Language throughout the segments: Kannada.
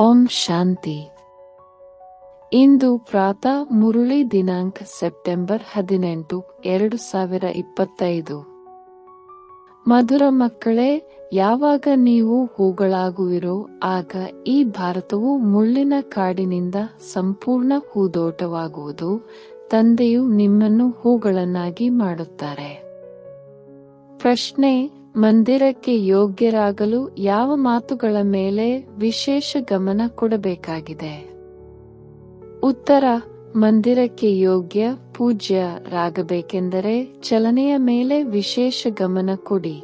ಓಂ ಶಾಂತಿ. ಇಂದು ಪ್ರಾತಃ ಮುರುಳಿ ದಿನಾಂಕ ಸೆಪ್ಟೆಂಬರ್ ಹದಿನೆಂಟು, ಎರಡು ಸಾವಿರ ಇಪ್ಪತ್ತೈದು. ಮಧುರ ಮಕ್ಕಳೇ, ಯಾವಾಗ ನೀವು ಹೂಗಳಾಗುವಿರೋ ಆಗ ಈ ಭಾರತವು ಮುಳ್ಳಿನ ಕಾಡಿನಿಂದ ಸಂಪೂರ್ಣ ಹೂದೋಟವಾಗುವುದು ತಂದೆಯು ನಿಮ್ಮನ್ನು ಹೂಗಳನ್ನಾಗಿ ಮಾಡುತ್ತಾರೆ. ಪ್ರಶ್ನೆ ಮಂದಿರಕ್ಕೆ ಯೋಗ್ಯರಾಗಲು ಯಾವ ಮಾತುಗಳ ಮೇಲೆ ವಿಶೇಷ ಗಮನ ಕೊಡಬೇಕಾಗಿದೆ? ಉತ್ತರ, ಮಂದಿರಕ್ಕೆ ಯೋಗ್ಯ ಪೂಜ್ಯರಾಗಬೇಕೆಂದರೆ ಚಲನೆಯ ಮೇಲೆ ವಿಶೇಷ ಗಮನ ಕೊಡಿ.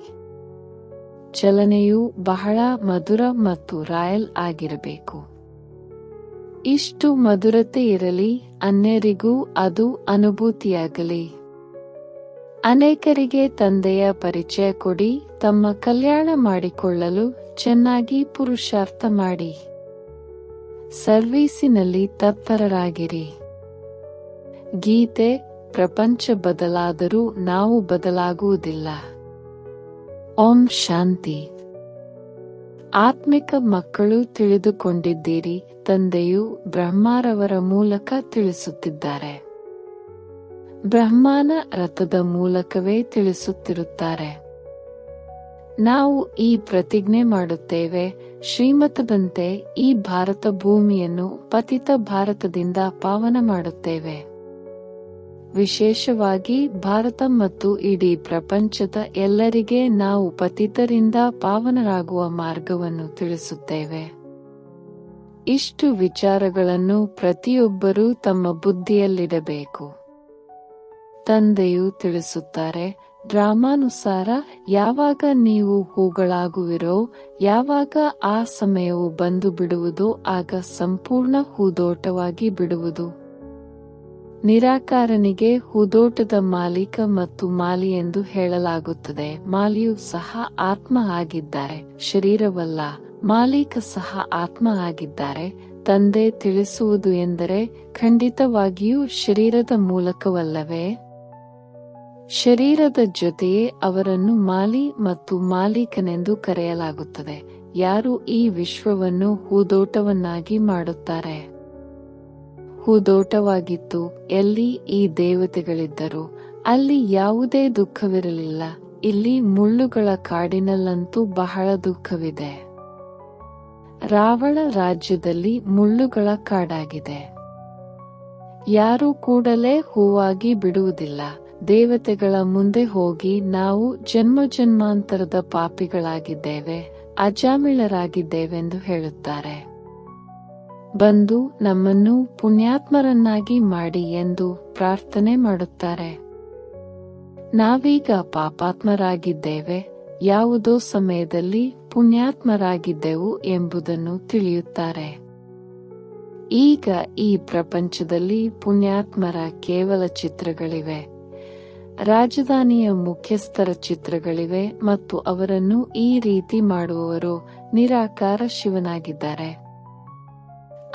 ಚಲನೆಯು ಬಹಳ ಮಧುರ ಮತ್ತು ರಾಯಲ್ ಆಗಿರಬೇಕು. ಇಷ್ಟು ಮಧುರತೆ ಇರಲಿ, ಅನ್ಯರಿಗೂ ಅದು ಅನುಭೂತಿಯಾಗಲಿ. ಅನೇಕರಿಗೆ ತಂದೆಯ ಪರಿಚಯ ಕೊಡಿ, ತಮ್ಮ ಕಲ್ಯಾಣ ಮಾಡಿಕೊಳ್ಳಲು ಚೆನ್ನಾಗಿ ಪುರುಷಾರ್ಥ ಮಾಡಿ. ಸರ್ವೀಸಿನಲ್ಲಿ ತತ್ಪರರಾಗಿರಿ. ಗೀತೆ, ಪ್ರಪಂಚ ಬದಲಾದರೂ ನಾವು ಬದಲಾಗುವುದಿಲ್ಲ. ಓಂ ಶಾಂತಿ. ಆತ್ಮಿಕ ಮಕ್ಕಳು ತಿಳಿದುಕೊಂಡಿದ್ದೀರಿ, ತಂದೆಯು ಬ್ರಹ್ಮಾರವರ ಮೂಲಕ ತಿಳಿಸುತ್ತಿದ್ದಾರೆ. ಬ್ರಹ್ಮಾನ ರಥದ ಮೂಲಕವೇ ತಿಳಿಸುತ್ತಿರುತ್ತಾರೆ. ನಾವು ಈ ಪ್ರತಿಜ್ಞೆ ಮಾಡುತ್ತೇವೆ, ಶ್ರೀಮತದಂತೆ ಈ ಭಾರತ ಭೂಮಿಯನ್ನು ಪತಿತ ಭಾರತದಿಂದ ಪಾವನ ಮಾಡುತ್ತೇವೆ. ವಿಶೇಷವಾಗಿ ಭಾರತ ಮತ್ತು ಇಡೀ ಪ್ರಪಂಚದ ಎಲ್ಲರಿಗೆ ನಾವು ಪತಿತರಿಂದ ಪಾವನರಾಗುವ ಮಾರ್ಗವನ್ನು ತಿಳಿಸುತ್ತೇವೆ. ಇಷ್ಟು ವಿಚಾರಗಳನ್ನು ಪ್ರತಿಯೊಬ್ಬರೂ ತಮ್ಮ ಬುದ್ಧಿಯಲ್ಲಿಡಬೇಕು. ತಂದೆಯು ತಿಳಿಸುತ್ತಾರೆ, ಡ್ರಾಮಾನುಸಾರ ಯಾವಾಗ ನೀವು ಹೂಗಳಾಗುವಿರೋ, ಯಾವಾಗ ಆ ಸಮಯವು ಬಂದು ಬಿಡುವುದು, ಆಗ ಸಂಪೂರ್ಣ ಹೂದೋಟವಾಗಿ ಬಿಡುವುದು. ನಿರಾಕಾರನಿಗೆ ಹೂದೋಟದ ಮಾಲೀಕ ಮತ್ತು ಮಾಲಿ ಎಂದು ಹೇಳಲಾಗುತ್ತದೆ. ಮಾಲಿಯು ಸಹ ಆತ್ಮ ಆಗಿದ್ದಾರೆ, ಶರೀರವಲ್ಲ, ಮಾಲೀಕ ಸಹ ಆತ್ಮ ಆಗಿದ್ದಾರೆ. ತಂದೆ ತಿಳಿಸುವುದು ಎಂದರೆ ಖಂಡಿತವಾಗಿಯೂ ಶರೀರದ ಮೂಲಕವಲ್ಲವೇ? ಶರೀರದ ಜೊತೆಯೇ ಅವರನ್ನು ಮಾಲಿ ಮತ್ತು ಮಾಲೀಕನೆಂದು ಕರೆಯಲಾಗುತ್ತದೆ. ಯಾರು ಈ ವಿಶ್ವವನ್ನು ಹೂದೋಟವನ್ನಾಗಿ ಮಾಡುತ್ತಾರೆ? ಹೂದೋಟವಾಗಿತ್ತು. ಎಲ್ಲಿ ಈ ದೇವತೆಗಳಿದ್ದರು? ಅಲ್ಲಿ ಯಾವುದೇ ದುಃಖವಿರಲಿಲ್ಲ. ಇಲ್ಲಿ ಮುಳ್ಳುಗಳ ಕಾಡಿನಲ್ಲಂತೂ ಬಹಳ ದುಃಖವಿದೆ. ರಾವಣ ರಾಜ್ಯದಲ್ಲಿ ಮುಳ್ಳುಗಳ ಕಾಡಾಗಿದೆ. ಯಾರೂ ಕೂಡಲೇ ಹೂವಾಗಿ ಬಿಡುವುದಿಲ್ಲ. ದೇವತೆಗಳ ಮುಂದೆ ಹೋಗಿ ನಾವು ಜನ್ಮ ಜನ್ಮಾಂತರದ ಪಾಪಿಗಳಾಗಿದ್ದೇವೆ, ಅಜಾಮಿಳರಾಗಿದ್ದೇವೆಂದು ಹೇಳುತ್ತಾರೆ. ಬಂದು ನಮ್ಮನ್ನು ಪುಣ್ಯಾತ್ಮರನ್ನಾಗಿ ಮಾಡಿ ಎಂದು ಪ್ರಾರ್ಥನೆ ಮಾಡುತ್ತಾರೆ. ನಾವೀಗ ಪಾಪಾತ್ಮರಾಗಿದ್ದೇವೆ, ಯಾವುದೋ ಸಮಯದಲ್ಲಿ ಪುಣ್ಯಾತ್ಮರಾಗಿದ್ದೆವು ಎಂಬುದನ್ನು ತಿಳಿಯುತ್ತಾರೆ. ಈಗ ಈ ಪ್ರಪಂಚದಲ್ಲಿ ಪುಣ್ಯಾತ್ಮರ ಕೇವಲ ಚಿತ್ರಗಳಿವೆ. ರಾಜಧಾನಿಯ ಮುಖ್ಯಸ್ಥರ ಚಿತ್ರಗಳಿವೆ ಮತ್ತು ಅವರನ್ನು ಈ ರೀತಿ ಮಾಡುವವರು ನಿರಾಕಾರ ಶಿವನಾಗಿದ್ದಾರೆ.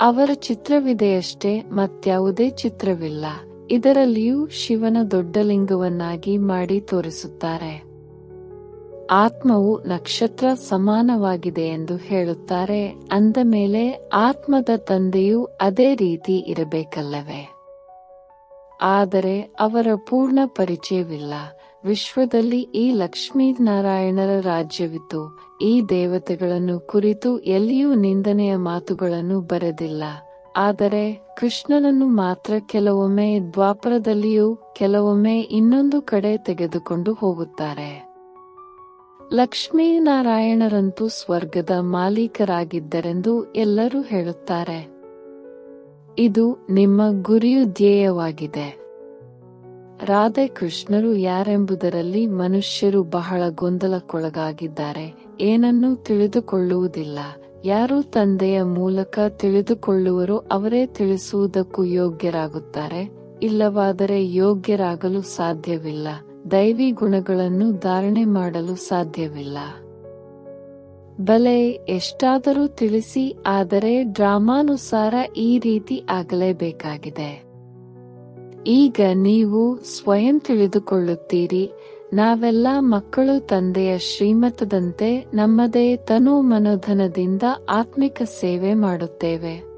ಅವರ ಚಿತ್ರವಿದೆಯಷ್ಟೇ, ಮತ್ಯಾವುದೇ ಚಿತ್ರವಿಲ್ಲ. ಇದರಲ್ಲಿಯೂ ಶಿವನ ದೊಡ್ಡ ಲಿಂಗವನ್ನಾಗಿ ಮಾಡಿ ತೋರಿಸುತ್ತಾರೆ. ಆತ್ಮವು ನಕ್ಷತ್ರ ಸಮಾನವಾಗಿದೆ ಎಂದು ಹೇಳುತ್ತಾರೆ, ಅಂದ ಮೇಲೆ ಆತ್ಮದ ತಂದೆಯೂ ಅದೇ ರೀತಿ ಇರಬೇಕಲ್ಲವೇ? ಆದರೆ ಅವರ ಪೂರ್ಣ ಪರಿಚಯವಿಲ್ಲ. ವಿಶ್ವದಲ್ಲಿ ಈ ಲಕ್ಷ್ಮೀನಾರಾಯಣರ ರಾಜ್ಯವಿತ್ತು ಈ ದೇವತೆಗಳನ್ನು ಕುರಿತು ಎಲ್ಲಿಯೂ ನಿಂದನೆಯ ಮಾತುಗಳನ್ನು ಬರೆದಿಲ್ಲ. ಆದರೆ ಕೃಷ್ಣನನ್ನು ಮಾತ್ರ ಕೆಲವೊಮ್ಮೆ ದ್ವಾಪರದಲ್ಲಿಯೂ, ಕೆಲವೊಮ್ಮೆ ಇನ್ನೊಂದು ಕಡೆ ತೆಗೆದುಕೊಂಡು ಹೋಗುತ್ತಾರೆ. ಲಕ್ಷ್ಮೀನಾರಾಯಣರಂತೂ ಸ್ವರ್ಗದ ಮಾಲೀಕರಾಗಿದ್ದರೆಂದು ಎಲ್ಲರೂ ಹೇಳುತ್ತಾರೆ. ಇದು ನಿಮ್ಮ ಗುರಿಯು ಧ್ಯೇಯವಾಗಿದೆ. ರಾಧೆ ಕೃಷ್ಣರು ಯಾರೆಂಬುದರಲ್ಲಿ ಮನುಷ್ಯರು ಬಹಳ ಗೊಂದಲಕ್ಕೊಳಗಾಗಿದ್ದಾರೆ. ಏನನ್ನೂ ತಿಳಿದುಕೊಳ್ಳುವುದಿಲ್ಲ. ಯಾರು ತಂದೆಯ ಮೂಲಕ ತಿಳಿದುಕೊಳ್ಳುವರೋ ಅವರೇ ತಿಳಿಸುವುದಕ್ಕೂ ಯೋಗ್ಯರಾಗುತ್ತಾರೆ. ಇಲ್ಲವಾದರೆ ಯೋಗ್ಯರಾಗಲು ಸಾಧ್ಯವಿಲ್ಲ. ದೈವಿ ಗುಣಗಳನ್ನು ಧಾರಣೆ ಮಾಡಲು ಸಾಧ್ಯವಿಲ್ಲ. ಬಲೆ ಎಷ್ಟಾದರೂ ತಿಳಿಸಿ, ಆದರೆ ಡ್ರಾಮಾನುಸಾರ ಈ ರೀತಿ ಆಗಲೇಬೇಕಾಗಿದೆ. ಈಗ ನೀವು ಸ್ವಯಂ ತಿಳಿದುಕೊಳ್ಳುತ್ತೀರಿ. ನಾವೆಲ್ಲ ಮಕ್ಕಳು ತಂದೆಯ ಶ್ರೀಮತದಂತೆ ನಮ್ಮದೇ ತನು ಮನೋಧನದಿಂದ ಆತ್ಮಿಕ ಸೇವೆ ಮಾಡುತ್ತೇವೆ.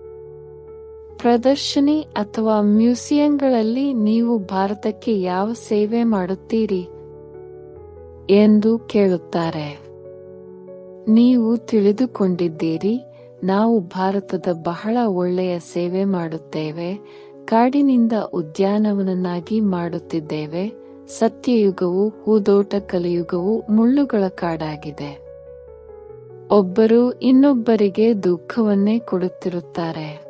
ಪ್ರದರ್ಶನಿ ಅಥವಾ ಮ್ಯೂಸಿಯಂಗಳಲ್ಲಿ ನೀವು ಭಾರತಕ್ಕೆ ಯಾವ ಸೇವೆ ಮಾಡುತ್ತೀರಿ? ಎಂದು ಕೇಳುತ್ತಾರೆ. ನೀವು ತಿಳಿದುಕೊಂಡಿದ್ದೀರಿ, ನಾವು ಭಾರತದ ಬಹಳ ಒಳ್ಳೆಯ ಸೇವೆ ಮಾಡುತ್ತೇವೆ, ಕಾಡಿನಿಂದ ಉದ್ಯಾನವನನ್ನಾಗಿ ಮಾಡುತ್ತಿದ್ದೇವೆ, ಸತ್ಯಯುಗವು, ಹೂದೋಟ ಕಲಿಯುಗವು ಮುಳ್ಳುಗಳ ಕಾಡಾಗಿದೆ. ಒಬ್ಬರು ಇನ್ನೊಬ್ಬರಿಗೆ ದುಃಖವನ್ನೇ ಕೊಡುತ್ತಿರುತ್ತಾರೆ.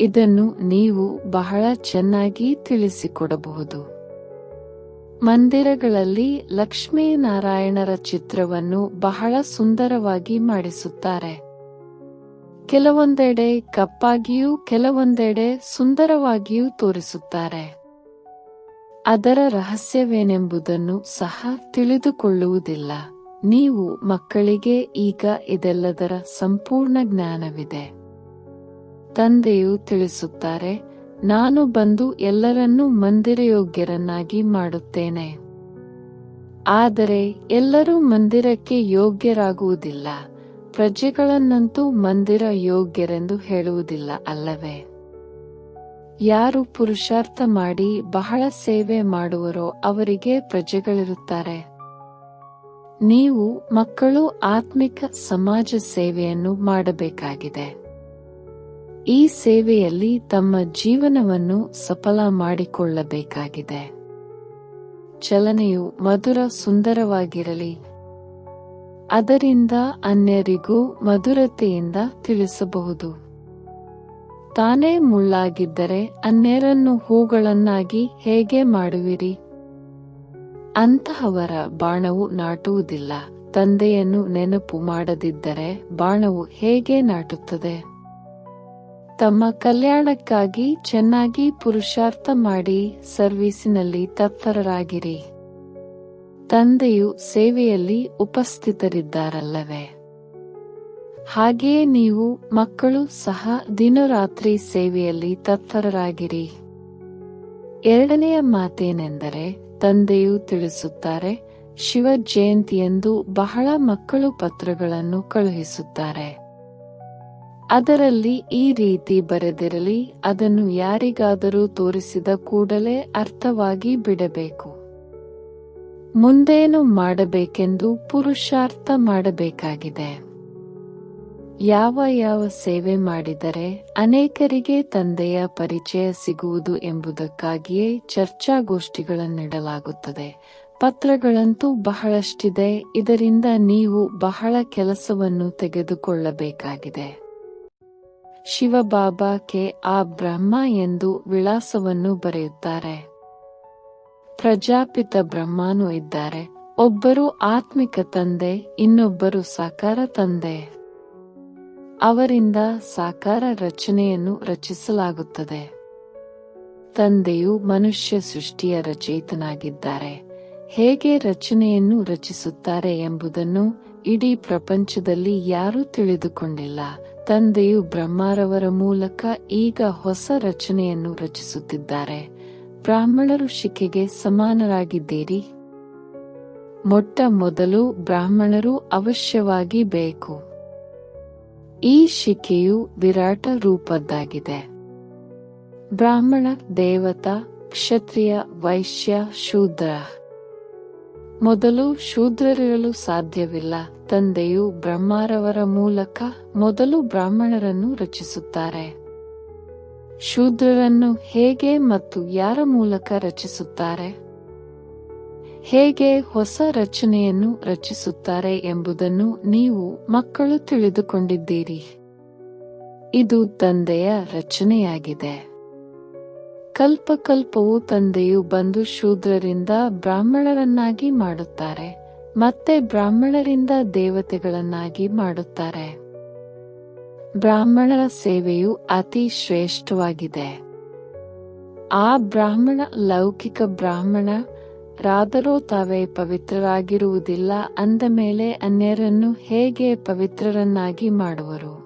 ಇದನ್ನು ನೀವು ಬಹಳ ಚೆನ್ನಾಗಿ ತಿಳಿಸಿಕೊಡಬಹುದು. ಮಂದಿರಗಳಲ್ಲಿ ಲಕ್ಷ್ಮೀನಾರಾಯಣರ ಚಿತ್ರವನ್ನು ಬಹಳ ಸುಂದರವಾಗಿ ಮಾಡಿಸುತ್ತಾರೆ. ಕೆಲವೊಂದೆಡೆ ಕಪ್ಪಾಗಿಯೂ ಕೆಲವೊಂದೆಡೆ ಸುಂದರವಾಗಿಯೂ ತೋರಿಸುತ್ತಾರೆ. ಅದರ ರಹಸ್ಯವೇನೆಂಬುದನ್ನು ಸಹ ತಿಳಿದುಕೊಳ್ಳುವುದಿಲ್ಲ. ನೀವು ಮಕ್ಕಳಿಗೆ ಈಗ ಇದೆಲ್ಲದರ ಸಂಪೂರ್ಣ ಜ್ಞಾನವಿದೆ. ತಂದೆಯು ತಿಳಿಸುತ್ತಾರೆ ನಾನು ಬಂದು ಎಲ್ಲರನ್ನೂ ಮಂದಿರಯೋಗ್ಯರನ್ನಾಗಿ ಮಾಡುತ್ತೇನೆ. ಆದರೆ ಎಲ್ಲರೂ ಮಂದಿರಕ್ಕೆ ಯೋಗ್ಯರಾಗುವುದಿಲ್ಲ. ಪ್ರಜೆಗಳನ್ನಂತೂ ಮಂದಿರ ಯೋಗ್ಯರೆಂದು ಹೇಳುವುದಿಲ್ಲ ಅಲ್ಲವೇ? ಯಾರು ಪುರುಷಾರ್ಥ ಮಾಡಿ ಬಹಳ ಸೇವೆ ಮಾಡುವರೋ ಅವರಿಗೆ ಪ್ರಜೆಗಳಿರುತ್ತಾರೆ. ನೀವು ಮಕ್ಕಳು ಆತ್ಮಿಕ ಸಮಾಜ ಸೇವೆಯನ್ನು ಮಾಡಬೇಕಾಗಿದೆ. ಈ ಸೇವೆಯಲ್ಲಿ ತಮ್ಮ ಜೀವನವನ್ನು ಸಫಲ ಮಾಡಿಕೊಳ್ಳಬೇಕಾಗಿದೆ. ಚಲನೆಯು ಮಧುರ ಸುಂದರವಾಗಿರಲಿ. ಅದರಿಂದ ಅನ್ಯರಿಗೂ ಮಧುರತೆಯಿಂದ ತಿಳಿಸಬಹುದು. ತಾನೇ ಮುಳ್ಳಾಗಿದ್ದರೆ ಅನ್ಯರನ್ನು ಹೂಗಳನ್ನಾಗಿ ಹೇಗೆ ಮಾಡುವಿರಿ? ಅಂತಹವರ ಬಾಣವು ನಾಟುವುದಿಲ್ಲ. ತಂದೆಯನ್ನು ನೆನಪು ಮಾಡದಿದ್ದರೆ ಬಾಣವು ಹೇಗೆ ನಾಟುತ್ತದೆ? ತಮ್ಮ ಕಲ್ಯಾಣಕ್ಕಾಗಿ ಚೆನ್ನಾಗಿ ಪುರುಷಾರ್ಥ ಮಾಡಿ ಸರ್ವೀಸಿನಲ್ಲಿ ತತ್ಪರರಾಗಿರಿ. ತಂದೆಯು ಸೇವೆಯಲ್ಲಿ ಉಪಸ್ಥಿತರಿದ್ದಾರಲ್ಲವೇ? ಹಾಗೆಯೇ ನೀವು ಮಕ್ಕಳು ಸಹ ದಿನರಾತ್ರಿ ಸೇವೆಯಲ್ಲಿ ತತ್ಪರರಾಗಿರಿ. ಎರಡನೆಯ ಮಾತೇನೆಂದರೆ, ತಂದೆಯು ತಿಳಿಸುತ್ತಾರೆ ಶಿವ ಜಯಂತಿಯಂದು ಬಹಳ ಮಕ್ಕಳು ಪತ್ರಗಳನ್ನು ಕಳುಹಿಸುತ್ತಾರೆ. ಅದರಲ್ಲಿ ಈ ರೀತಿ ಬರೆದಿರಲಿ, ಅದನ್ನು ಯಾರಿಗಾದರೂ ತೋರಿಸಿದ ಕೂಡಲೇ ಅರ್ಥವಾಗಿ ಬಿಡಬೇಕು. ಮುಂದೇನು ಮಾಡಬೇಕೆಂದು ಪುರುಷಾರ್ಥ ಮಾಡಬೇಕಾಗಿದೆ. ಯಾವ ಯಾವ ಸೇವೆ ಮಾಡಿದರೆ ಅನೇಕರಿಗೆ ತಂದೆಯ ಪರಿಚಯ ಸಿಗುವುದು ಎಂಬುದಕ್ಕಾಗಿಯೇ ಚರ್ಚಾಗೋಷ್ಠಿಗಳನ್ನಿಡಲಾಗುತ್ತದೆ. ಪತ್ರಗಳಂತೂ ಬಹಳಷ್ಟಿದೆ, ಇದರಿಂದ ನೀವು ಬಹಳ ಕೆಲಸವನ್ನು ತೆಗೆದುಕೊಳ್ಳಬೇಕಾಗಿದೆ. ಶಿವಬಾಬಾ ಕೆ ಆ ಬ್ರಹ್ಮ ಎಂದು ವಿಳಾಸವನ್ನು ಬರೆಯುತ್ತಾರೆ. ಪ್ರಜಾಪಿತ ಬ್ರಹ್ಮನೂ ಇದ್ದಾರೆ. ಒಬ್ಬರು ಆತ್ಮಿಕ ತಂದೆ, ಇನ್ನೊಬ್ಬರು ಸಾಕಾರ ತಂದೆ. ಅವರಿಂದ ಸಾಕಾರ ರಚನೆಯನ್ನು ರಚಿಸಲಾಗುತ್ತದೆ. ತಂದೆಯು ಮನುಷ್ಯ ಸೃಷ್ಟಿಯ ರಚಯಿತನಾಗಿದ್ದಾರೆ. ಹೇಗೆ ರಚನೆಯನ್ನು ರಚಿಸುತ್ತಾರೆ ಎಂಬುದನ್ನು ಇಡೀ ಪ್ರಪಂಚದಲ್ಲಿ ಯಾರೂ ತಿಳಿದುಕೊಂಡಿಲ್ಲ. ತಂದೆಯು ಬ್ರಹ್ಮಾರವರ ಮೂಲಕ ಈಗ ಹೊಸ ರಚನೆಯನ್ನು ರಚಿಸುತ್ತಿದ್ದಾರೆ. ಬ್ರಾಹ್ಮಣರು ಶಿಖೆಗೆ ಸಮಾನರಾಗಿದ್ದೀರಿ. ಮೊಟ್ಟ ಮೊದಲು ಬ್ರಾಹ್ಮಣರು ಅವಶ್ಯವಾಗಿ ಬೇಕು. ಈ ಶಿಖೆಯು ವಿರಾಟ ರೂಪದ್ದಾಗಿದೆ. ಬ್ರಾಹ್ಮಣ, ದೇವತಾ, ಕ್ಷತ್ರಿಯ, ವೈಶ್ಯ, ಶೂದ್ರ. ಮೊದಲು ಶೂದ್ರರಿರಲು ಸಾಧ್ಯವಿಲ್ಲ. ತಂದೆಯು ಬ್ರಹ್ಮಾರವರ ಮೂಲಕ ಮೊದಲು ಬ್ರಾಹ್ಮಣರನ್ನು ರಚಿಸುತ್ತಾರೆ. ಶೂದ್ರರನ್ನು ಹೇಗೆ ಮತ್ತು ಯಾರ ಮೂಲಕ ರಚಿಸುತ್ತಾರೆ? ಹೇಗೆ ಹೊಸ ರಚನೆಯನ್ನು ರಚಿಸುತ್ತಾರೆ ಎಂಬುದನ್ನು ನೀವು ಮಕ್ಕಳು ತಿಳಿದುಕೊಂಡಿದ್ದೀರಿ. ಇದು ತಂದೆಯ ರಚನೆಯಾಗಿದೆ. ಕಲ್ಪಕಲ್ಪವು ತಂದೆಯು ಬಂದು ಶೂದ್ರರಿಂದ ಬ್ರಾಹ್ಮಣರನ್ನಾಗಿ ಮಾಡುತ್ತಾರೆ, ಮತ್ತೆ ಬ್ರಾಹ್ಮಣರಿಂದ ದೇವತೆಗಳನ್ನಾಗಿ ಮಾಡುತ್ತಾರೆ. ಬ್ರಾಹ್ಮಣರ ಸೇವೆಯು ಅತಿ ಶ್ರೇಷ್ಠವಾಗಿದೆ. ಆ ಬ್ರಾಹ್ಮಣ ಲೌಕಿಕ ಬ್ರಾಹ್ಮಣ ರಾದರೂ ತಾವೇ ಪವಿತ್ರರಾಗಿರುವುದಿಲ್ಲ, ಅಂದ ಮೇಲೆ ಅನ್ಯರನ್ನು ಹೇಗೆ ಪವಿತ್ರರನ್ನಾಗಿ ಮಾಡುವರು?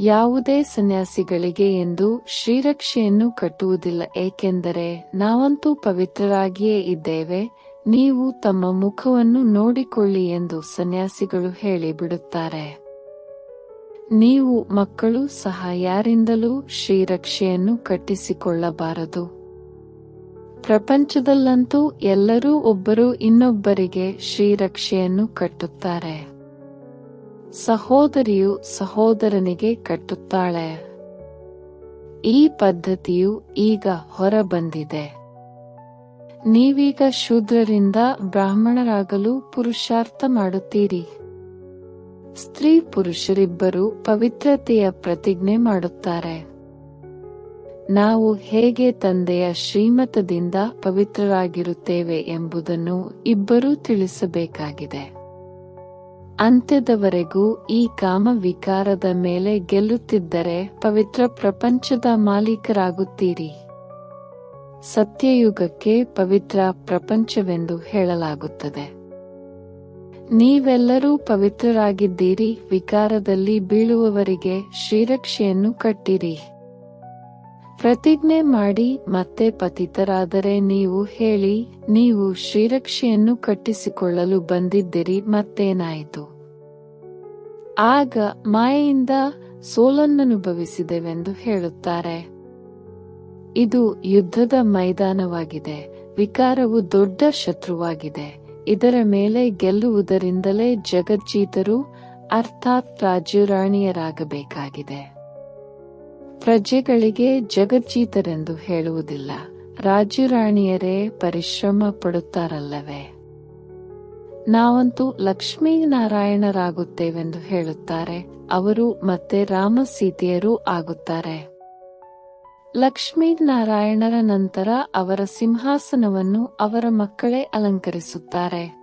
ಯಾವುದೇ ಸನ್ಯಾಸಿಗಳಿಗೆ ಎಂದು ಶ್ರೀರಕ್ಷೆಯನ್ನು ಕಟ್ಟುವುದಿಲ್ಲ, ಏಕೆಂದರೆ ನಾವಂತೂ ಪವಿತ್ರರಾಗಿಯೇ ಇದ್ದೇವೆ, ನೀವು ತಮ್ಮ ಮುಖವನ್ನು ನೋಡಿಕೊಳ್ಳಿ ಎಂದು ಸನ್ಯಾಸಿಗಳು ಹೇಳಿಬಿಡುತ್ತಾರೆ. ನೀವು ಮಕ್ಕಳು ಸಹ ಯಾರಿಂದಲೂ ಶ್ರೀರಕ್ಷೆಯನ್ನು ಕಟ್ಟಿಸಿಕೊಳ್ಳಬಾರದು. ಪ್ರಪಂಚದಲ್ಲಂತೂ ಎಲ್ಲರೂ ಒಬ್ಬರು ಇನ್ನೊಬ್ಬರಿಗೆ ಶ್ರೀರಕ್ಷೆಯನ್ನು ಕಟ್ಟುತ್ತಾರೆ. ಸಹೋದರಿಯು ಸಹೋದರನಿಗೆ ಕಟ್ಟುತ್ತಾಳೆ. ಈ ಪದ್ಧತಿಯು ಈಗ ಹೊರಬಂದಿದೆ. ನೀವೀಗ ಶೂದ್ರರಿಂದ ಬ್ರಾಹ್ಮಣರಾಗಲು ಪುರುಷಾರ್ಥ ಮಾಡುತ್ತೀರಿ. ಸ್ತ್ರೀ ಪುರುಷರಿಬ್ಬರು ಪವಿತ್ರತೆಯ ಪ್ರತಿಜ್ಞೆ ಮಾಡುತ್ತಾರೆ. ನಾವು ಹೇಗೆ ತಂದೆಯ ಶ್ರೀಮತದಿಂದ ಪವಿತ್ರರಾಗಿರುತ್ತೇವೆ ಎಂಬುದನ್ನು ಇಬ್ಬರೂ ತಿಳಿಸಬೇಕಾಗಿದೆ. ಅಂತ್ಯದವರೆಗೂ ಈ ಕಾಮ ವಿಕಾರದ ಮೇಲೆ ಗೆಲ್ಲುತ್ತಿದ್ದರೆ ಪವಿತ್ರ ಪ್ರಪಂಚದ ಮಾಲೀಕರಾಗುತ್ತೀರಿ. ಸತ್ಯಯುಗಕ್ಕೆ ಪವಿತ್ರ ಪ್ರಪಂಚವೆಂದು ಹೇಳಲಾಗುತ್ತದೆ. ನೀವೆಲ್ಲರೂ ಪವಿತ್ರರಾಗಿದ್ದೀರಿ, ವಿಕಾರದಲ್ಲಿ ಬೀಳುವವರಿಗೆ ಶ್ರೀರಕ್ಷೆಯನ್ನು ಕಟ್ಟಿರಿ. ಪ್ರತಿಜ್ಞೆ ಮಾಡಿ ಮತ್ತೆ ಪತಿತರಾದರೆ ನೀವು ಹೇಳಿ, ನೀವು ಶ್ರೀರಕ್ಷೆಯನ್ನು ಕಟ್ಟಿಸಿಕೊಳ್ಳಲು ಬಂದಿದ್ದಿರಿ ಮತ್ತೇನಾಯಿತು? ಆಗ ಮಾಯೆಯಿಂದ ಸೋಲನ್ನನುಭವಿಸಿದೆವೆಂದು ಹೇಳುತ್ತಾರೆ. ಇದು ಯುದ್ಧದ ಮೈದಾನವಾಗಿದೆ, ವಿಕಾರವು ದೊಡ್ಡ ಶತ್ರುವಾಗಿದೆ, ಇದರ ಮೇಲೆ ಗೆಲ್ಲುವುದರಿಂದಲೇ ಜಗಜ್ಜೀತರು, ಅರ್ಥಾತ್ ರಾಜ್ಯರಾಣಿಯರಾಗಬೇಕಾಗಿದೆ. ಪ್ರಜೆಗಳಿಗೆ ಜಗಜ್ಜೀತರೆಂದು ಹೇಳುವುದಿಲ್ಲ. ರಾಜರಾಣಿಯರೇ ಪರಿಶ್ರಮ ಪಡುತ್ತಾರಲ್ಲವೇ? ನಾವಂತೂ ಲಕ್ಷ್ಮೀನಾರಾಯಣರಾಗುತ್ತೇವೆಂದು ಹೇಳುತ್ತಾರೆ. ಅವರು ಮತ್ತೆ ರಾಮ ಸೀತೆಯರೂ ಆಗುತ್ತಾರೆ. ಲಕ್ಷ್ಮೀನಾರಾಯಣರ ನಂತರ ಅವರ ಸಿಂಹಾಸನವನ್ನು ಅವರ ಮಕ್ಕಳೇ ಅಲಂಕರಿಸುತ್ತಾರೆ.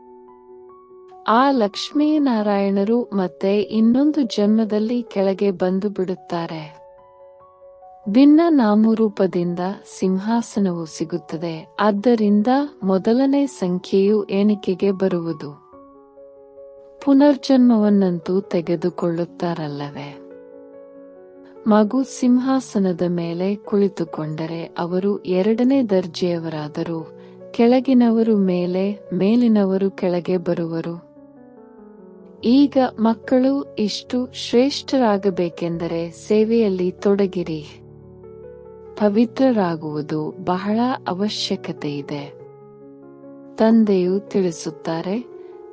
ಆ ಲಕ್ಷ್ಮೀನಾರಾಯಣರು ಮತ್ತೆ ಇನ್ನೊಂದು ಜನ್ಮದಲ್ಲಿ ಕೆಳಗೆ ಬಂದು ಬಿಡುತ್ತಾರೆ. ಭಿನ್ನ ನಾಮರೂಪದಿಂದ ಸಿಂಹಾಸನವು ಸಿಗುತ್ತದೆ. ಆದ್ದರಿಂದ ಮೊದಲನೇ ಸಂಖ್ಯೆಯು ಎಣಿಕೆಗೆ ಬರುವುದು. ಪುನರ್ಜನ್ಮವನ್ನಂತೂ ತೆಗೆದುಕೊಳ್ಳುತ್ತಾರಲ್ಲವೇ? ಮಗು ಸಿಂಹಾಸನದ ಮೇಲೆ ಕುಳಿತುಕೊಂಡರೆ ಅವರು ಎರಡನೇ ದರ್ಜೆಯವರಾದರೂ ಕೆಳಗಿನವರು ಮೇಲೆ, ಮೇಲಿನವರು ಕೆಳಗೆ ಬರುವರು. ಈಗ ಮಕ್ಕಳು ಇಷ್ಟು ಶ್ರೇಷ್ಠರಾಗಬೇಕೆಂದರೆ ಸೇವೆಯಲ್ಲಿ ತೊಡಗಿರಿ. ಪವಿತ್ರರಾಗುವುದು ಬಹಳ ಅವಶ್ಯಕತೆ ಇದೆ ತಂದೆಯು ತಿಳಿಸುತ್ತಾರೆ,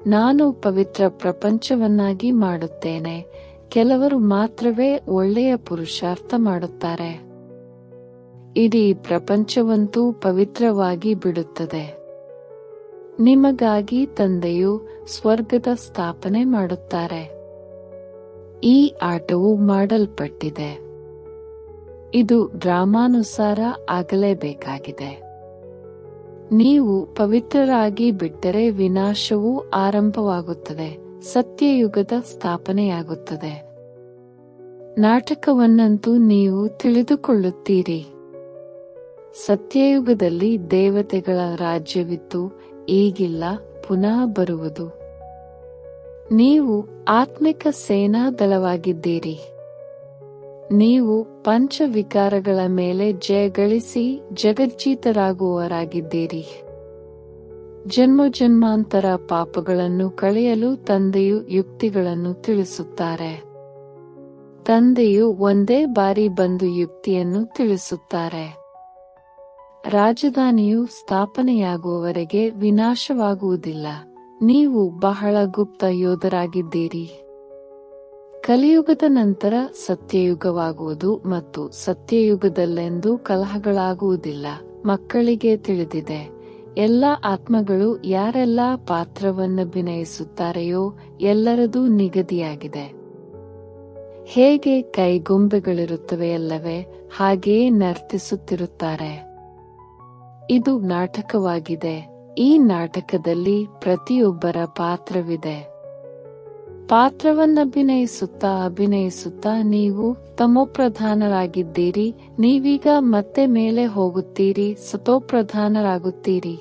ನಾನು ಪವಿತ್ರ ಪ್ರಪಂಚವನ್ನಾಗಿ ಮಾಡುತ್ತೇನೆ. ಕೆಲವರು ಮಾತ್ರವೇ ಒಳ್ಳೆಯ ಪುರುಷಾರ್ಥ ಮಾಡುತ್ತಾರೆ. ಇಡೀ ಪ್ರಪಂಚವಂತೂ ಪವಿತ್ರವಾಗಿ ಬಿಡುತ್ತದೆ. ನಿಮಗಾಗಿ ತಂದೆಯು ಸ್ವರ್ಗದ ಸ್ಥಾಪನೆ ಮಾಡುತ್ತಾರೆ. ಈ ಆಟವು ಮಾಡಲ್ಪಟ್ಟಿದೆ. ಇದು ಡ್ರಾಮಾನುಸಾರ ಆಗಲೇಬೇಕಾಗಿದೆ. ನೀವು ಪವಿತ್ರರಾಗಿ ಬಿಟ್ಟರೆ ವಿನಾಶವೂ ಆರಂಭವಾಗುತ್ತದೆ, ಸತ್ಯಯುಗದ ಸ್ಥಾಪನೆಯಾಗುತ್ತದೆ. ನಾಟಕವನ್ನಂತೂ ನೀವು ತಿಳಿದುಕೊಳ್ಳುತ್ತೀರಿ. ಸತ್ಯಯುಗದಲ್ಲಿ ದೇವತೆಗಳ ರಾಜ್ಯವಿತ್ತು ಈಗಿಲ್ಲ, ಪುನಃ ಬರುವುದು. ನೀವು ಆತ್ಮಿಕ ಸೇನಾ ದಳವಾಗಿದ್ದೀರಿ ನೀವು ಪಂಚವಿಕಾರಗಳ ಮೇಲೆ ಜಯಗಳಿಸಿ ಜನ್ಮ ಜನ್ಮಾಂತರ ಪಾಪಗಳನ್ನು ಕಳೆಯಲು ತಂದೆಯು ಯುಕ್ತಿಗಳನ್ನು ತಿಳಿಸುತ್ತಾರೆ. ತಂದೆಯು ಒಂದೇ ಬಾರಿ ಬಂದು ಯುಕ್ತಿಯನ್ನು ತಿಳಿಸುತ್ತಾರೆ. ರಾಜಧಾನಿಯು ಸ್ಥಾಪನೆಯಾಗುವವರೆಗೆ ವಿನಾಶವಾಗುವುದಿಲ್ಲ. ನೀವು ಬಹಳ ಗುಪ್ತ ಯೋಧರಾಗಿದ್ದೀರಿ. ಕಲಿಯುಗದ ನಂತರ ಸತ್ಯಯುಗವಾಗುವುದು ಮತ್ತು ಸತ್ಯಯುಗದಲ್ಲೆಂದೂ ಕಲಹಗಳಾಗುವುದಿಲ್ಲ. ಮಕ್ಕಳಿಗೆ ತಿಳಿದಿದೆ, ಎಲ್ಲ ಆತ್ಮಗಳು ಯಾರೆಲ್ಲ ಪಾತ್ರವನ್ನು ಪಾತ್ರವನ್ನಭಿನಯಿಸುತ್ತಾರೆಯೋ ಎಲ್ಲರದೂ ನಿಗದಿಯಾಗಿದೆ. ಹೇಗೆ ಕೈಗೊಂಬೆಗಳಿರುತ್ತವೆಯಲ್ಲವೇ ಹಾಗೆಯೇ ನರ್ತಿಸುತ್ತಿರುತ್ತಾರೆ. ಇದು ನಾಟಕವಾಗಿದೆ, ಈ ನಾಟಕದಲ್ಲಿ ಪ್ರತಿಯೊಬ್ಬರ ಪಾತ್ರವಿದೆ. ಪಾತ್ರವನ್ನಭಿನಯಿಸುತ್ತಾ ಅಭಿನಯಿಸುತ್ತಾ ನೀವು ತಮೋಪ್ರಧಾನರಾಗಿದ್ದೀರಿ, ನೀವೀಗ ಮತ್ತೆ ಮೇಲೆ ಹೋಗುತ್ತೀರಿ, ಸತೋಪ್ರಧಾನರಾಗುತ್ತೀರಿ.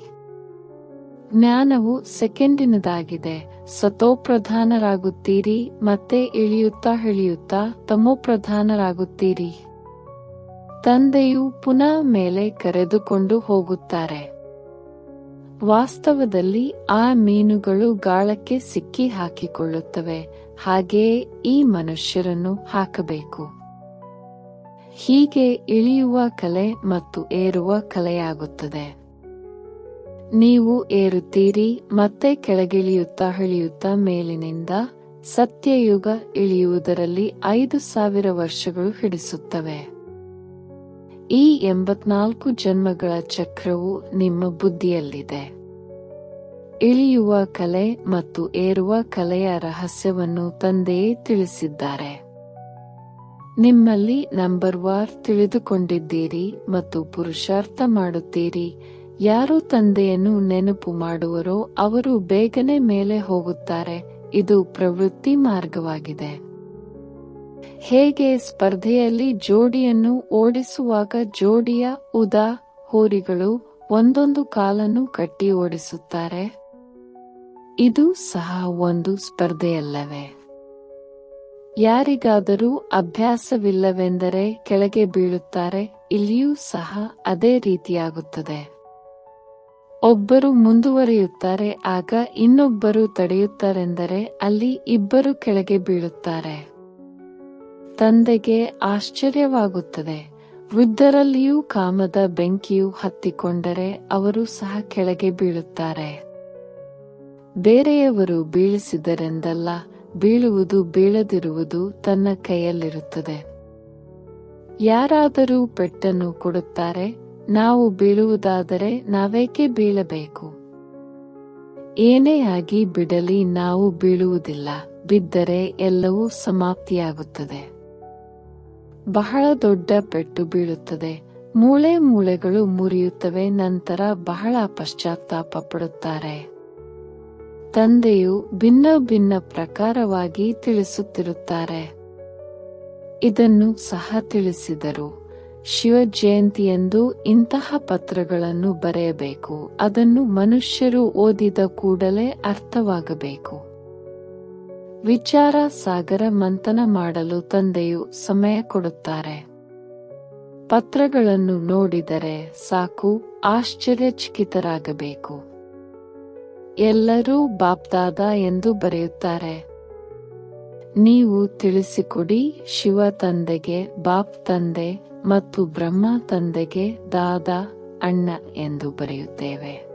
ಜ್ಞಾನವು ಸೆಕೆಂಡಿನದಾಗಿದೆ, ಸತೋಪ್ರಧಾನರಾಗುತ್ತೀರಿ, ಮತ್ತೆ ಇಳಿಯುತ್ತಾ ಇಳಿಯುತ್ತಾ ತಮೋಪ್ರಧಾನರಾಗುತ್ತೀರಿ. ತಂದೆಯು ಪುನಃ ಮೇಲೆ ಕರೆದುಕೊಂಡು ಹೋಗುತ್ತಾರೆ. ವಾಸ್ತವದಲ್ಲಿ ಆ ಮೀನುಗಳು ಗಾಳಕ್ಕೆ ಸಿಕ್ಕಿ ಹಾಕಿಕೊಳ್ಳುತ್ತವೆ ಹಾಗೆಯೇ ಈ ಮನುಷ್ಯರನ್ನು ಹಾಕಬೇಕು. ಹೀಗೆ ಇಳಿಯುವ ಕಲೆ ಮತ್ತು ಏರುವ ಕಲೆಯಾಗುತ್ತದೆ. ನೀವು ಏರುತ್ತೀರಿ, ಮತ್ತೆ ಕೆಳಗಿಳಿಯುತ್ತಾ ಇಳಿಯುತ್ತಾ ಮೇಲಿನಿಂದ ಸತ್ಯಯುಗ ಇಳಿಯುವುದರಲ್ಲಿ ಐದು ಸಾವಿರ ವರ್ಷಗಳು ಹಿಡಿಸುತ್ತವೆ. ಈ ಎಂಬತ್ನಾಲ್ಕು ಜನ್ಮಗಳ ಚಕ್ರವು ನಿಮ್ಮ ಬುದ್ಧಿಯಲ್ಲಿದೆ. ಇಳಿಯುವ ಕಲೆ ಮತ್ತು ಏರುವ ಕಲೆಯ ರಹಸ್ಯವನ್ನು ತಂದೆಯೇ ತಿಳಿಸಿದ್ದಾರೆ. ನಿಮ್ಮಲ್ಲಿ ನಂಬರ್ ವಾರ್ ತಿಳಿದುಕೊಂಡಿದ್ದೀರಿ ಮತ್ತು ಪುರುಷಾರ್ಥ ಮಾಡುತ್ತೀರಿ. ಯಾರು ತಂದೆಯನ್ನು ನೆನಪು ಮಾಡುವರೋ ಅವರು ಬೇಗನೆ ಮೇಲೆ ಹೋಗುತ್ತಾರೆ. ಇದು ಪ್ರವೃತ್ತಿ ಮಾರ್ಗವಾಗಿದೆ. ಹೇಗೆ ಸ್ಪರ್ಧೆಯಲ್ಲಿ ಜೋಡಿಯನ್ನು ಓಡಿಸುವಾಗ ಜೋಡಿಯ ಉದಾ ಹೋರಿಗಳು ಒಂದೊಂದು ಕಾಲನ್ನು ಕಟ್ಟಿ ಓಡಿಸುತ್ತಾರೆ. ಇದು ಸಹ ಒಂದು ಸ್ಪರ್ಧೆಯಲ್ಲವೇ? ಯಾರಿಗಾದರೂ ಅಭ್ಯಾಸವಿಲ್ಲವೆಂದರೆ ಕೆಳಗೆ ಬೀಳುತ್ತಾರೆ, ಇಲ್ಲಿಯೂ ಸಹ ಅದೇ ರೀತಿಯಾಗುತ್ತದೆ. ಒಬ್ಬರು ಮುಂದುವರಿಯುತ್ತಾರೆ, ಆಗ ಇನ್ನೊಬ್ಬರು ತಡೆಯುತ್ತಾರೆಂದರೆ ಅಲ್ಲಿ ಇಬ್ಬರು ಕೆಳಗೆ ಬೀಳುತ್ತಾರೆ. ತಂದೆಗೆ ಆಶ್ಚರ್ಯವಾಗುತ್ತದೆ. ವೃದ್ಧರಲ್ಲಿಯೂ ಕಾಮದ ಬೆಂಕಿಯು ಹತ್ತಿಕೊಂಡರೆ ಅವರು ಸಹ ಕೆಳಗೆ ಬೀಳುತ್ತಾರೆ. ಬೇರೆಯವರು ಬೀಳಿಸಿದರೆಂದಲ್ಲ, ಬೀಳುವುದು ಬೀಳದಿರುವುದು ತನ್ನ ಕೈಯಲ್ಲಿರುತ್ತದೆ. ಯಾರಾದರೂ ಪೆಟ್ಟನ್ನು ಕೊಡುತ್ತಾರೆ, ನಾವು ಬೀಳುವುದಾದರೆ ನಾವೇಕೆ ಬೀಳಬೇಕು? ಏನೇ ಆಗಿ ಬಿಡಲಿ ನಾವು ಬೀಳುವುದಿಲ್ಲ, ಬಿದ್ದರೆ ಎಲ್ಲವೂ ಸಮಾಪ್ತಿಯಾಗುತ್ತದೆ. ಬಹಳ ದೊಡ್ಡ ಪೆಟ್ಟು ಬೀಳುತ್ತದೆ. ಮೂಳೆ ಮೂಳೆಗಳು ಮುರಿಯುತ್ತವೆ, ನಂತರ ಬಹಳ ಪಶ್ಚಾತ್ತಾಪ ಪಡುತ್ತಾರೆ. ತಂದೆಯು ಭಿನ್ನ ಭಿನ್ನ ಪ್ರಕಾರವಾಗಿ ತಿಳಿಸುತ್ತಿರುತ್ತಾರೆ. ಇದನ್ನು ಸಹ ತಿಳಿಸಿದರು. ಶಿವ ಜಯಂತಿಯಂದು ಇಂತಹ ಪತ್ರಗಳನ್ನು ಬರೆಯಬೇಕು. ಅದನ್ನು ಮನುಷ್ಯರು ಓದಿದ ಕೂಡಲೇ ಅರ್ಥವಾಗಬೇಕು. ವಿಚಾರ ಸಾಗರ ಮಂಥನ ಮಾಡಲು ತಂದೆಯು ಸಮಯ ಕೊಡುತ್ತಾರೆ. ಪತ್ರಗಳನ್ನು ನೋಡಿದರೆ ಸಾಕು, ಆಶ್ಚರ್ಯಚಕಿತರಾಗಬೇಕು. ಎಲ್ಲರೂ ಬಾಪ್ದಾದ ಎಂದು ಬರೆಯುತ್ತಾರೆ. ನೀವು ತಿಳಿಸಿಕೊಡಿ, ಶಿವ ತಂದೆಗೆ, ಬಾಪ್ ತಂದೆ ಮತ್ತು ಬ್ರಹ್ಮ ತಂದೆಗೆ ದಾದ, ಅಣ್ಣ ಎಂದು ಬರೆಯುತ್ತೇವೆ.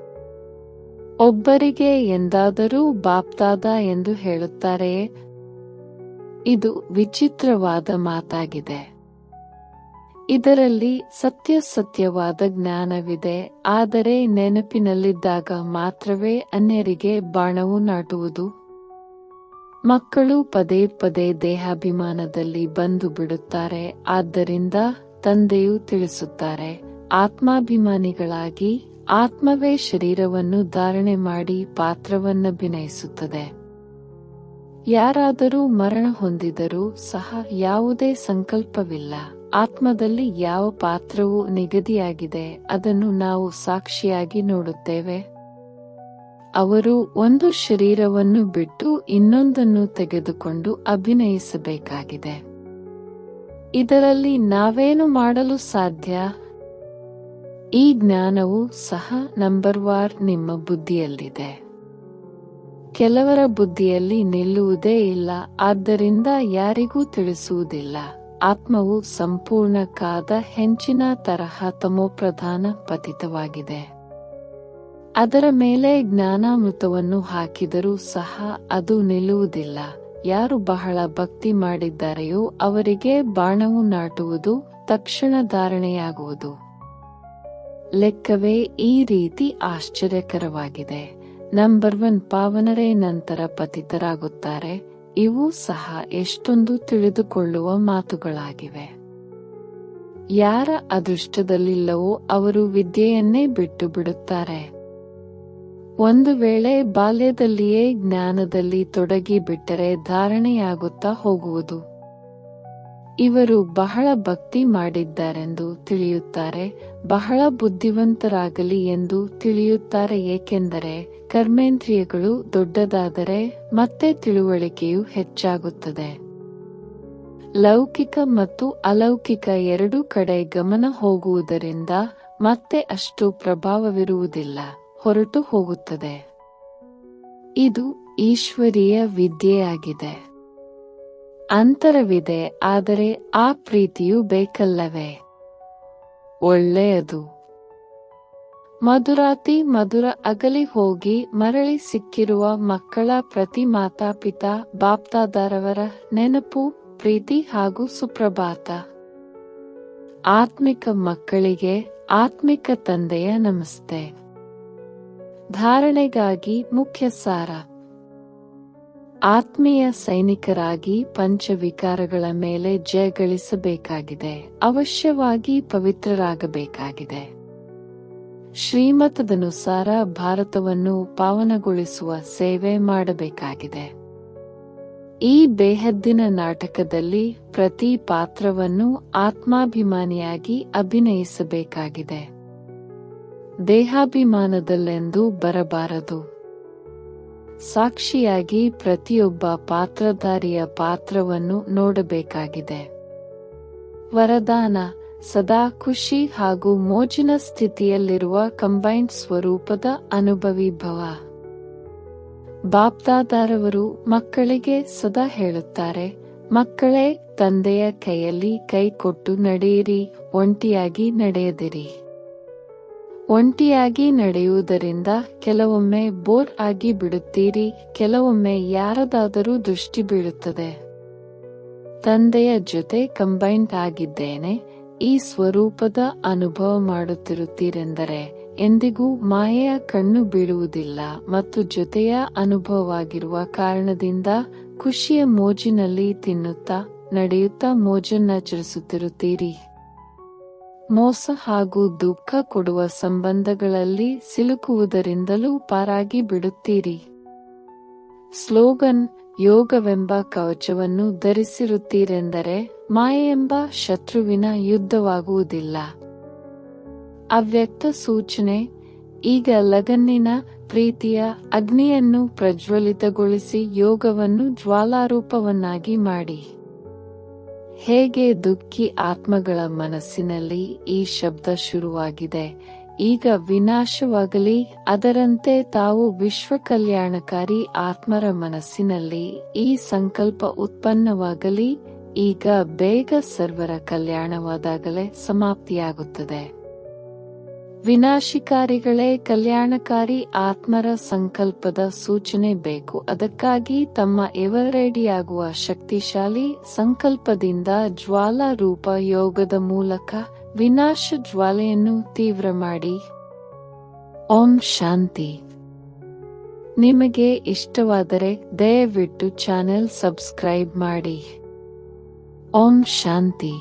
ಒಬ್ಬರಿಗೆ ಎಂದಾದರೂ ಬಾಪ್ದಾದ ಎಂದು ಹೇಳುತ್ತಾರೆಯೇ? ಇದು ವಿಚಿತ್ರವಾದ ಮಾತಾಗಿದೆ. ಇದರಲ್ಲಿ ಸತ್ಯ ಸತ್ಯವಾದ ಜ್ಞಾನವಿದೆ, ಆದರೆ ನೆನಪಿನಲ್ಲಿದ್ದಾಗ ಮಾತ್ರವೇ ಅನ್ಯರಿಗೆ ಬಾಣವು ನಾಟುವುದು. ಮಕ್ಕಳು ಪದೇ ಪದೇ ದೇಹಾಭಿಮಾನದಲ್ಲಿ ಬಂದು ಬಿಡುತ್ತಾರೆ, ಆದ್ದರಿಂದ ತಂದೆಯು ತಿಳಿಸುತ್ತಾರೆ, ಆತ್ಮಾಭಿಮಾನಿಗಳಾಗಿ ಆತ್ಮವೇ ಶರೀರವನ್ನು ಧಾರಣೆ ಮಾಡಿ ಪಾತ್ರವನ್ನು ಅಭಿನಯಿಸುತ್ತದೆ. ಯಾರಾದರೂ ಮರಣ ಹೊಂದಿದರೂ ಸಹ ಯಾವುದೇ ಸಂಕಲ್ಪವಿಲ್ಲ. ಆತ್ಮದಲ್ಲಿ ಯಾವ ಪಾತ್ರವು ನಿಗದಿಯಾಗಿದೆ, ಅದನ್ನು ನಾವು ಸಾಕ್ಷಿಯಾಗಿ ನೋಡುತ್ತೇವೆ. ಅವರು ಒಂದು ಶರೀರವನ್ನು ಬಿಟ್ಟು ಇನ್ನೊಂದನ್ನು ತೆಗೆದುಕೊಂಡು ಅಭಿನಯಿಸಬೇಕಾಗಿದೆ. ಇದರಲ್ಲಿ ನಾವೇನು ಮಾಡಲು ಸಾಧ್ಯ? ಈ ಜ್ಞಾನವು ಸಹ ನಂಬರ್ ವಾರ್ ನಿಮ್ಮ ಬುದ್ಧಿಯಲ್ಲಿದೆ. ಕೆಲವರ ಬುದ್ಧಿಯಲ್ಲಿ ನಿಲ್ಲುವುದೇ ಇಲ್ಲ, ಆದ್ದರಿಂದ ಯಾರಿಗೂ ತಿಳಿಸುವುದಿಲ್ಲ. ಆತ್ಮವು ಸಂಪೂರ್ಣ ಕಾದ ಹೆಂಚಿನ ತರಹ ತಮೋಪ್ರಧಾನ ಪತಿತವಾಗಿದೆ. ಅದರ ಮೇಲೆ ಜ್ಞಾನಾಮೃತವನ್ನು ಹಾಕಿದರೂ ಸಹ ಅದು ನಿಲ್ಲುವುದಿಲ್ಲ. ಯಾರು ಬಹಳ ಭಕ್ತಿ ಮಾಡಿದ್ದಾರೆಯೋ ಅವರಿಗೆ ಬಾಣವು ನಾಟುವುದು ತಕ್ಷಣ ಧಾರಣೆಯಾಗುವುದು. ಲೆಕ್ಕವೇ ಈ ರೀತಿ ಆಶ್ಚರ್ಯಕರವಾಗಿದೆ. ನಂಬರ್ ಒನ್ ಪಾವನರೇ ನಂತರ ಪತಿತರಾಗುತ್ತಾರೆ. ಇವು ಸಹ ಎಷ್ಟೊಂದು ತಿಳಿದುಕೊಳ್ಳುವ ಮಾತುಗಳಾಗಿವೆ. ಯಾರ ಅದೃಷ್ಟದಲ್ಲಿಲ್ಲವೋ ಅವರು ವಿದ್ಯೆಯನ್ನೇ ಬಿಟ್ಟು ಬಿಡುತ್ತಾರೆ ಒಂದು ವೇಳೆ ಬಾಲ್ಯದಲ್ಲಿಯೇ ಜ್ಞಾನದಲ್ಲಿ ತೊಡಗಿ ಬಿಟ್ಟರೆ ಧಾರಣೆಯಾಗುತ್ತಾ ಹೋಗುವುದು. ಇವರು ಬಹಳ ಭಕ್ತಿ ಮಾಡಿದ್ದಾರೆಂದು ತಿಳಿಯುತ್ತಾರೆ, ಬಹಳ ಬುದ್ಧಿವಂತರಾಗಲಿ ಎಂದು ತಿಳಿಯುತ್ತಾರೆ, ಏಕೆಂದರೆ ಕರ್ಮೇಂದ್ರಿಯಗಳು ದೊಡ್ಡದಾದರೆ ಮತ್ತೆ ತಿಳುವಳಿಕೆಯು ಹೆಚ್ಚಾಗುತ್ತದೆ. ಲೌಕಿಕ ಮತ್ತು ಅಲೌಕಿಕ ಎರಡೂ ಕಡೆ ಗಮನ ಹೋಗುವುದರಿಂದ ಮತ್ತೆ ಅಷ್ಟು ಪ್ರಭಾವವಿರುವುದಿಲ್ಲ, ಹೊರಟು ಹೋಗುತ್ತದೆ. ಇದು ಈಶ್ವರೀಯ ವಿದ್ಯೆಯಾಗಿದೆ. ಅಂತರವಿದೆ, ಆದರೆ ಆ ಪ್ರೀತಿಯು ಬೇಕಲ್ಲವೇ? ಒಳ್ಳೆಯದು. ಮಧುರಾತಿ ಮಧುರ ಅಗಲಿ ಹೋಗಿ ಮರಳಿ ಸಿಕ್ಕಿರುವ ಮಕ್ಕಳ ಪ್ರತಿ ಮಾತಾಪಿತಾ ಬಾಪ್ತಾದಾರವರ ನೆನಪು, ಪ್ರೀತಿ ಹಾಗೂ ಸುಪ್ರಭಾತ. ಆತ್ಮಿಕ ಮಕ್ಕಳಿಗೆ ಆತ್ಮಿಕ ತಂದೆಯ ನಮಸ್ತೆ. ಧಾರಣೆಗಾಗಿ ಮುಖ್ಯ ಸಾರ. ಆತ್ಮೀಯ ಸೈನಿಕರಾಗಿ ಪಂಚವಿಕಾರಗಳ ಮೇಲೆ ಜಯ ಗಳಿಸಬೇಕಾಗಿದೆ. ಅವಶ್ಯವಾಗಿ ಪವಿತ್ರರಾಗಬೇಕಾಗಿದೆ. ಶ್ರೀಮತದನುಸಾರ ಭಾರತವನ್ನು ಪಾವನಗೊಳಿಸುವ ಸೇವೆ ಮಾಡಬೇಕಾಗಿದೆ. ಈ ಬೇಹದ್ದಿನ ನಾಟಕದಲ್ಲಿ ಪ್ರತಿ ಪಾತ್ರವನ್ನು ಆತ್ಮಾಭಿಮಾನಿಯಾಗಿ ಅಭಿನಯಿಸಬೇಕಾಗಿದೆ. ದೇಹಾಭಿಮಾನದಲ್ಲೆಂದು ಬರಬಾರದು. ಸಾಕ್ಷಿಯಾಗಿ ಪ್ರತಿಯೊಬ್ಬ ಪಾತ್ರಧಾರಿಯ ಪಾತ್ರವನ್ನು ನೋಡಬೇಕಾಗಿದೆ. ವರದಾನ, ಸದಾ ಖುಷಿ ಹಾಗೂ ಮೋಜಿನ ಸ್ಥಿತಿಯಲ್ಲಿರುವ ಕಂಬೈನ್ಡ್ ಸ್ವರೂಪದ ಅನುಭವಿ ಭವ. ಬಾಪ್ದಾದಾರವರು ಮಕ್ಕಳಿಗೆ ಸದಾ ಹೇಳುತ್ತಾರೆ, ಮಕ್ಕಳೇ, ತಂದೆಯ ಕೈಯಲ್ಲಿ ಕೈ ಕೊಟ್ಟು ನಡೆಯಿರಿ, ಒಂಟಿಯಾಗಿ ನಡೆಯದಿರಿ. ಒಂಟಿಯಾಗಿ ನಡೆಯುವುದರಿಂದ ಕೆಲವೊಮ್ಮೆ ಬೋರ್ ಆಗಿ ಬಿಡುತ್ತೀರಿ, ಕೆಲವೊಮ್ಮೆ ಯಾರದಾದರೂ ದೃಷ್ಟಿ ಬೀಳುತ್ತದೆ. ತಂದೆಯ ಜೊತೆ ಕಂಬೈನ್ಡ್ ಆಗಿದ್ದೇನೆ, ಈ ಸ್ವರೂಪದ ಅನುಭವ ಮಾಡುತ್ತಿರುತ್ತೀರೆಂದರೆ, ಎಂದಿಗೂ ಮಾಯೆಯ ಕಣ್ಣು ಬೀಳುವುದಿಲ್ಲ ಮತ್ತು ಜೊತೆಯ ಅನುಭವವಾಗಿರುವ ಕಾರಣದಿಂದ ಖುಷಿಯ ಮೋಜಿನಲ್ಲಿ ತಿನ್ನುತ್ತಾ, ನಡೆಯುತ್ತಾ ಮೋಜನ್ನಾಚರಿಸುತ್ತಿರುತ್ತೀರಿ ಮೋಸ ಹಾಗೂ ದುಃಖ ಕೊಡುವ ಸಂಬಂಧಗಳಲ್ಲಿ ಸಿಲುಕುವುದರಿಂದಲೂ ಪಾರಾಗಿ ಬಿಡುತ್ತೀರಿ. ಸ್ಲೋಗನ್, ಯೋಗವೆಂಬ ಕವಚವನ್ನು ಧರಿಸಿರುತ್ತೀರೆಂದರೆ ಮಾಯೆಂಬ ಶತ್ರುವಿನ ಯುದ್ಧವಾಗುವುದಿಲ್ಲ. ಅವ್ಯಕ್ತ ಸೂಚನೆ, ಈಗ ಲಗನ್ನಿನ ಪ್ರೀತಿಯ ಅಗ್ನಿಯನ್ನು ಪ್ರಜ್ವಲಿತಗೊಳಿಸಿ ಯೋಗವನ್ನು ಜ್ವಾಲಾರೂಪವನ್ನಾಗಿ ಮಾಡಿ. ಹೇಗೆ ದುಃಖಿ ಆತ್ಮಗಳ ಮನಸ್ಸಿನಲ್ಲಿ ಈ ಶಬ್ದ ಶುರುವಾಗಿದೆ? ಈಗ ವಿನಾಶವಾಗಲಿ, ಅದರಂತೆ ತಾವು ವಿಶ್ವ ಕಲ್ಯಾಣಕಾರಿ ಆತ್ಮರ ಮನಸ್ಸಿನಲ್ಲಿ ಈ ಸಂಕಲ್ಪ ಉತ್ಪನ್ನವಾಗಲಿ, ಈಗ ಬೇಗ ಸರ್ವರ ಕಲ್ಯಾಣವಾದಾಗಲೇ ಸಮಾಪ್ತಿಯಾಗುತ್ತದೆ. ವಿನಾಶಿಕಾರಿಗಳೇ, ಕಲ್ಯಾಣಕಾರಿ ಆತ್ಮರ ಸಂಕಲ್ಪದ ಸೂಚನೆ ಬೇಕು. ಅದಕ್ಕಾಗಿ ತಮ್ಮ ಎವರೆಡಿಯಾಗುವ ಶಕ್ತಿಶಾಲಿ ಸಂಕಲ್ಪದಿಂದ ಜ್ವಾಲಾ ರೂಪ ಯೋಗದ ಮೂಲಕ ವಿನಾಶ ಜ್ವಾಲೆಯನ್ನು ತೀವ್ರ ಮಾಡಿ. ಓಂ ಶಾಂತಿ. ನಿಮಗೆ ಇಷ್ಟವಾದರೆ ದಯವಿಟ್ಟು ಚಾನೆಲ್ ಸಬ್ಸ್ಕ್ರೈಬ್ ಮಾಡಿ. ಓಂ ಶಾಂತಿ.